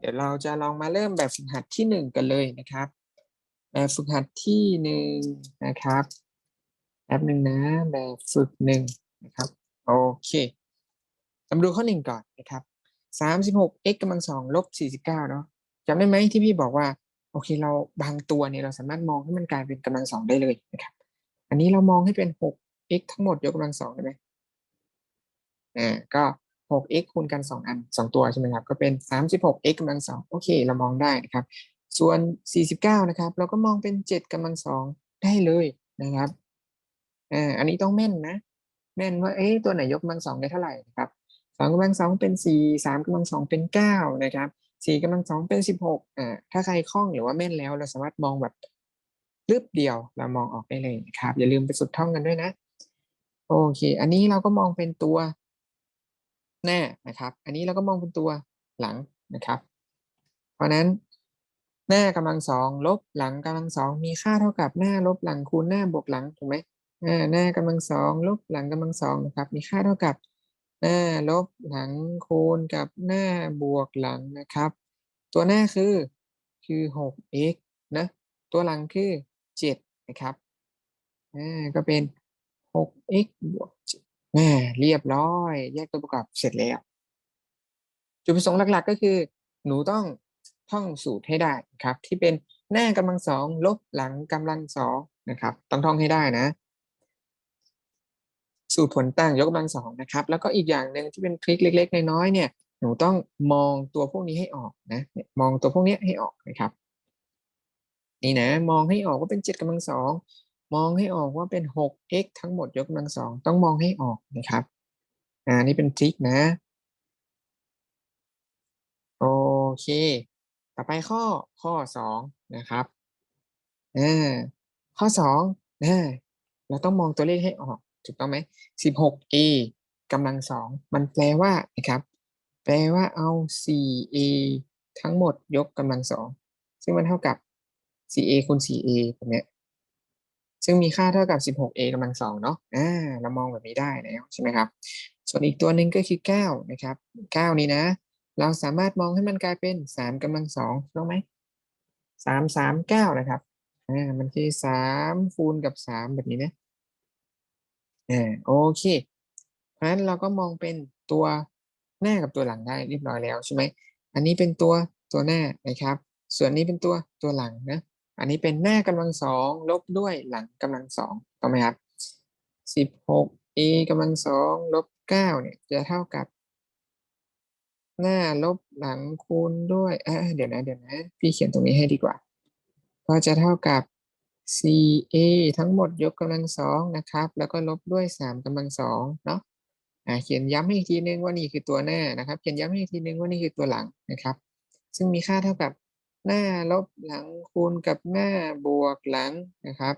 เดี๋ยวเราจะลองมาเริ่มแบบฝึกหัดที่หนึ่งกันเลยนะครับ แบบฝึกหัดที่หนึ่งนะครับแป๊บหนึ่งนะแบบฝึกหนึ่งนะครับโอเคเรามาดูข้อหนึ่งก่อนนะครับสามสิบหก x กำลังสองลบสี่สิบเก้าเนาะจำได้ไหมที่พี่บอกว่าโอเคเราบางตัวเนี่ยเราสามารถมองให้มันกลายเป็นกำลังสองได้เลยนะครับ อันนี้เรามองให้เป็นหก x ทั้งหมดยกกำลังสองได้ไหมอ่าก็ 6x คูณกัน 2 อัน 2 ตัวใช่ไหมครับ ก็เป็น 36x กำลัง 2 โอเค เรามองได้นะครับ ส่วน 49 นะครับ เราก็มองเป็น 7กำลัง 2 ได้เลยนะครับอ่าอันนี้ต้องแม่นนะ แม่นว่าเอ๊ะตัวไหนยกกำลัง 2 ได้เท่าไหร่นะครับ2กำลัง 2 เป็น 4 3กำลัง 2 เป็น 9 นะครับ4กำลัง 2 เป็น 16อ่าถ้าใครคล่องหรือว่าแม่นแล้ว เราสามารถมองแบบรึบเดียว เรามองออกได้เลยนะครับ อย่าลืมไปสุดท่องกันด้วยนะโอเค อันนี้เราก็มองเป็นตัว หน้านะครับ อันนี้เราก็มองเป็นตัวหลังนะครับ เพราะนั้นหน้ากำลังสองลบหลังกำลังสองมีค่าเท่ากับหน้าลบหลังคูณหน้าบวกหลังถูกไหมหน้ากำลังสองลบหลังกำลังสองนะครับ มีค่าเท่ากับหน้าลบหลังคูณกับหน้าบวกหลังนะครับ ตัวหน้าคือคือ 6x นะตัวหลังคือ 7 นะครับอ่าก็เป็น 6x บวก 7อ่เรียบร้อย แยกตัวประกอบเสร็จแล้ว จุดประสงค์หลักๆ ก็คือ หนูต้องท่องสูตรให้ได้ครับ ที่เป็นหน้ากำลังสองลบหลังกำลังสองนะครับ ต้องท่องให้ได้นะ สูตรผลตั้งยกกำลังสองนะครับ แล้วก็อีกอย่างหนึ่งที่เป็นทริคเล็ก ๆ น้อยๆเนี่ย หนูต้องมองตัวพวกนี้ให้ออกนะ มองตัวพวกนี้ให้ออกนะครับ นี่นะ มองให้ออกว่าเป็นเจ็ดกำลังสอง มองให้ออกว่าเป็น 6x ทั้งหมดยกกำลังสองต้องมองให้ออกนะครับ อ่า นี่เป็นทริคนะ โอเค ต่อไปข้อข้อสองนะครับ อ่า ข้อสองเราต้องมองตัวเลขให้ออก ถูกต้องไหม 16a กำลังสองมันแปลว่านะครับ แปลว่าเอา 4a ทั้งหมดยกกำลังสอง ซึ่งมันเท่ากับ 4a คูณ 4a ตรงเนี้ย ซึ่งมีค่าเท่ากับ 16a กำลังสองเนาะอ่าเรามองแบบนี้ได้แล้วใช่ไหมครับ ส่วนอีกตัวหนึ่งก็คือ 9 นะครับ 9 นี้นะ เราสามารถมองให้มันกลายเป็น 3กำลังสองถูกไหม3 3 9นะครับอ่ามันคือ3คูณกับ3แบบนี้นะอ่าโอเค เพราะฉะนั้นเราก็มองเป็นตัวหน้ากับตัวหลังได้เรียบร้อยแล้วใช่ไหม อันนี้เป็นตัวตัวหน้านะครับ ส่วนนี้เป็นตัวตัวหลังนะ อันนี้เป็นหน้ากำลังสองลบด้วยหลังกำลังสองถูกไหมครับสิบหก a กำลังสองลบเก้าเนี่ยจะเท่ากับ หน้าลบหลังคูณด้วยอ่าเดี๋ยวนะเดี๋ยวนะ พี่เขียนตรงนี้ให้ดีกว่า ก็จะเท่ากับ 4a ทั้งหมดยกกำลังสองนะครับ แล้วก็ลบด้วยสามกำลังสองเนาะเขียนย้ำให้อีกทีนึงว่านี่คือตัวหน้านะครับ เขียนย้ำให้อีกทีนึงว่านี่คือตัวหลังนะครับ ซึ่งมีค่าเท่ากับ หน้าลบหลังคูณกับหน้าบวกหลังนะครับ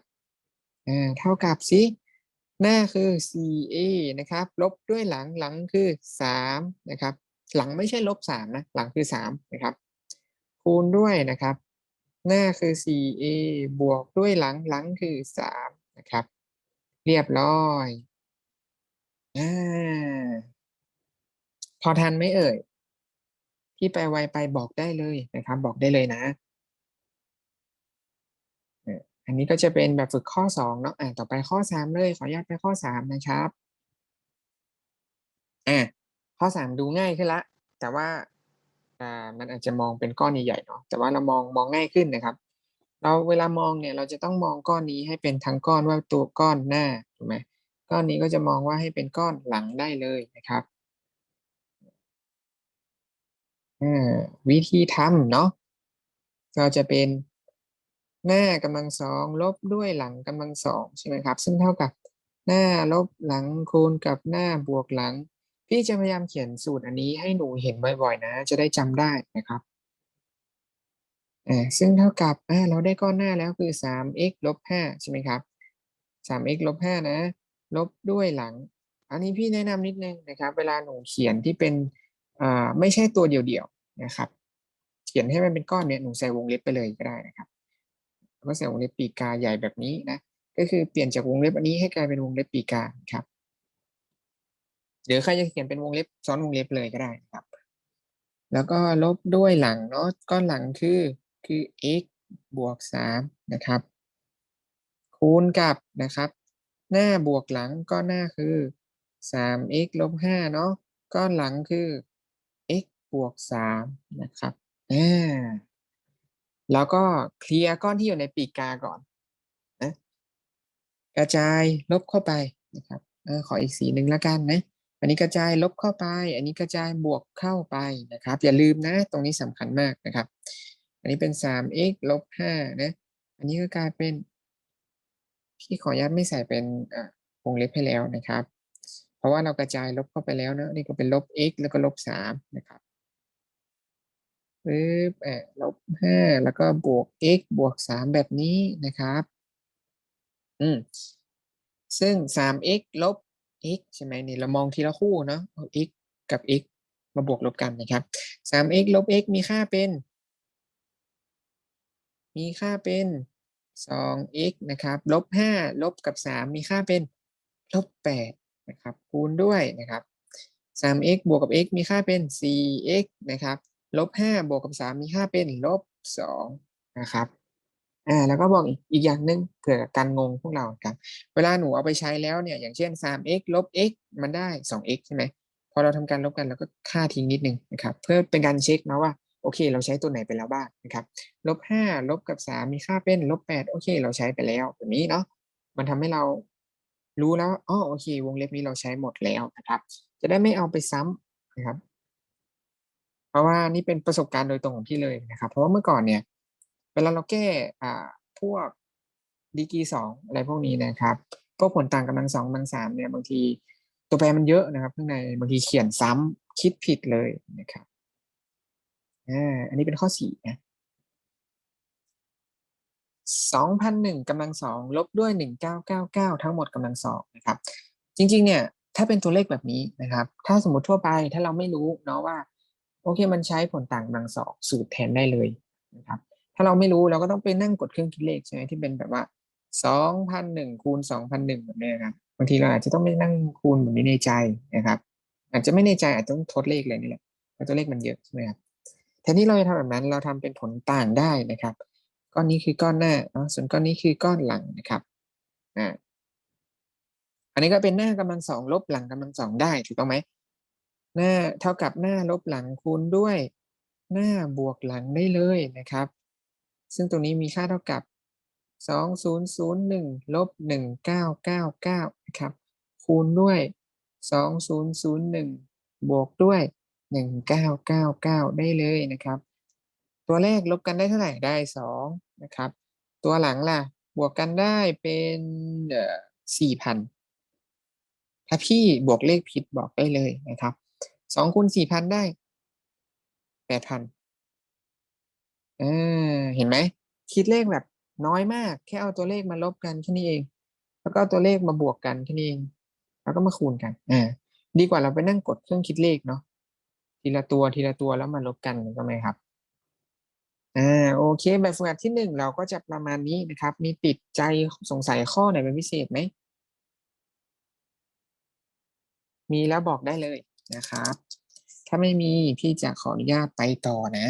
อ่าเท่ากับสิหน้าคือ 4a นะครับ ลบด้วยหลังหลังคือ 3 นะครับ หลังไม่ใช่ลบ 3 นะ หลังคือ 3 นะครับ คูณด้วยนะครับ หน้าคือ 4a บวกด้วยหลังหลังคือ 3 นะครับ เรียบร้อยอพอทันไหมเอ่ย ที่ไปไวไปบอกได้เลยนะครับ บอกได้เลยนะอันนี้ก็จะเป็นแบบฝึกข้อสองเนาะอ่าต่อไปข้อสามเลยขออนุญาตไปข้อสามนะครับอ่าข้อสามดูง่ายขึ้นละ แต่ว่าอ่ามันอาจจะมองเป็นก้อนใหญ่ๆเนาะแต่ว่าเรามองมองง่ายขึ้นนะครับ เราเวลามองเนี่ยเราจะต้องมองก้อนนี้ให้เป็นทั้งก้อนว่าตัวก้อนหน้าถูกไหมก้อนนี้ก็จะมองว่าให้เป็นก้อนหลังได้เลยนะครับ อ่า วิธีทำเนาะก็จะเป็นหน้ากำลังสองลบด้วยหลังกำลังสองใช่ไหมครับ ซึ่งเท่ากับหน้าลบหลังคูณกับหน้าบวกหลัง พี่จะพยายามเขียนสูตรอันนี้ให้หนูเห็นบ่อยๆนะ จะได้จำได้นะครับอ่าซึ่งเท่ากับอ่าเราได้ก้อนหน้าแล้วคือ 3x ลบ5ใช่ไหมครับ 3x ลบ5นะ ลบด้วยหลัง อันนี้พี่แนะนำนิดนึงนะครับ เวลาหนูเขียนที่เป็นอ่าไม่ใช่ตัวเดียว นะครับ เขียนให้มันเป็นก้อนเนี่ยหนูใส่วงเล็บไปเลยก็ได้นะครับก็ใส่วงเล็บปีกาใหญ่แบบนี้นะก็คือเปลี่ยนจากวงเล็บอันนี้ให้กลายเป็นวงเล็บปีกาครับหรือใครจะเขียนเป็นวงเล็บซ้อนวงเล็บเลยก็ได้ครับ แล้วก็ลบด้วยหลังเนาะก้อนหลังคือคือ x บวกสามนะครับ คูณกับนะครับ หน้าบวกหลังก้อนหน้าคือสาม x ลบห้าเนาะก้อนหลังคือ บวกสามนะครับอ่าแล้วก็เคลียร์ก้อนที่อยู่ในปีกกาก่อนนะกระจายลบเข้าไปนะครับเออขออีกสีหนึ่งแล้วกันนะอันนี้กระจายลบเข้าไป อันนี้กระจายบวกเข้าไปนะครับ อย่าลืมนะ ตรงนี้สำคัญมากนะครับ อันนี้เป็น 3x ลบ5นะ อันนี้ก็กลายเป็นพี่ขออนุญาตไม่ใส่เป็นวงเล็บให้แล้วนะครับ เพราะว่าเรากระจายลบเข้าไปแล้วนะนี่ก็เป็นลบ x แล้วก็ลบ3นะครับ ปึ๊บอ่าลบ5แล้วก็บวก x บวก3แบบนี้นะครับ อืม ซึ่ง 3x ลบ x ใช่ไหมนี่เรามองทีละคู่เนาะเอา x กับ x มาบวกลบกันนะครับ 3x ลบ x มีค่าเป็น มีค่าเป็น 2x นะครับ ลบ5ลบกับ3มีค่าเป็น ลบ8นะครับ คูณด้วยนะครับ 3x บวกกับ x มีค่าเป็น 4x นะครับ ลบ5บวกกับ3มีค่าเป็นลบ2นะครับอ่าแล้วก็บอกอีกอย่างหนึ่งเผื่อการงงพวกเราครับ เวลาหนูเอาไปใช้แล้วเนี่ย อย่างเช่น 3x ลบ x มันได้ 2x ใช่ไหมพอเราทำการลบกันเราก็ค่าทิ้งนิดนึงนะครับ เพื่อเป็นการเช็คนะว่า โอเค เราใช้ตัวไหนไปแล้วบ้างนะครับลบห้าลบกับสามมีค่าเป็นลบแปดโอเค เราใช้ไปแล้วแบบนี้เนาะมันทำให้เรารู้แล้วอ๋อโอเค วงเล็บนี้เราใช้หมดแล้วนะครับ จะได้ไม่เอาไปซ้ำนะครับ เพราะว่านี่เป็นประสบการณ์โดยตรงของพี่เลยนะครับ เพราะว่าเมื่อก่อนเนี่ย เวลาเราแก้อ่าพวกดีกีสองอะไรพวกนี้นะครับพวกผลต่างกำลังสองกำลังสามเนี่ยบางทีตัวแปรมันเยอะนะครับข้างในบางทีเขียนซ้ำคิดผิดเลยนะครับอ่าอันนี้เป็นข้อสี่นะสองพันหนึ่งกำลังสองลบด้วยหนึ่งเก้าเก้าเก้าทั้งหมดกำลังสองนะครับ จริง ๆ เนี่ย ถ้าเป็นตัวเลขแบบนี้นะครับ ถ้าสมมติทั่วไปถ้าเราไม่รู้เนาะว่า โอเคมันใช้ผลต่างกำลังสองสูตรแทนได้เลยนะครับถ้าเราไม่รู้เราก็ต้องไปนั่งกดเครื่องคิดเลขใช่ไหมที่เป็นแบบว่าสองพันหนึ่งคูณสองพันหนึ่งแบบนี้นะครับบางทีเราอาจจะต้องไปนั่งคูณแบบนี้ในใจนะครับ อาจจะไม่ในใจอาจจะต้องทดเลขเลยนี่แหละเพราะตัวเลขมันเยอะใช่ไหมครับแทนที่เราจะทำแบบนั้นเราทำเป็นผลต่างได้นะครับก้อนนี้คือก้อนหน้าเนาะส่วนก้อนนี้คือก้อนหลังนะครับอ่าอันนี้ก็เป็นหน้ากำลังสองลบหลังกำลังสองได้ถูกต้องไหม หน้าเท่ากับหน้าลบหลังคูณด้วยหน้าบวกหลังได้เลยนะครับ ซึ่งตรงนี้มีค่าเท่ากับ 2001ลบ1999นะครับคูณด้วย 2001 บวกด้วย 1999 ได้เลยนะครับ ตัวแรกลบกันได้เท่าไหร่ได้ 2 นะครับ ตัวหลังล่ะ บวกกันได้เป็นเอ่อ4,000ถ้าพี่บวกเลขผิดบอกได้เลยนะครับ 2คูณ4,000ได้8,000อ่าเห็นไหม คิดเลขแบบน้อยมาก แค่เอาตัวเลขมาลบกันแค่นี้เอง แล้วก็ตัวเลขมาบวกกันแค่นี้เอง แล้วก็มาคูณกันอ่าดีกว่าเราไปนั่งกดเครื่องคิดเลขเนาะทีละตัวทีละตัวแล้วมาลบกันก็ไหมครับอ่าโอเค แบบฝึกหัดที่หนึ่งเราก็จะประมาณนี้นะครับ มีติดใจสงสัยข้อไหนเป็นพิเศษไหมมีแล้วบอกได้เลยนะครับ ถ้าไม่มีพี่จะขออนุญาตไปต่อนะ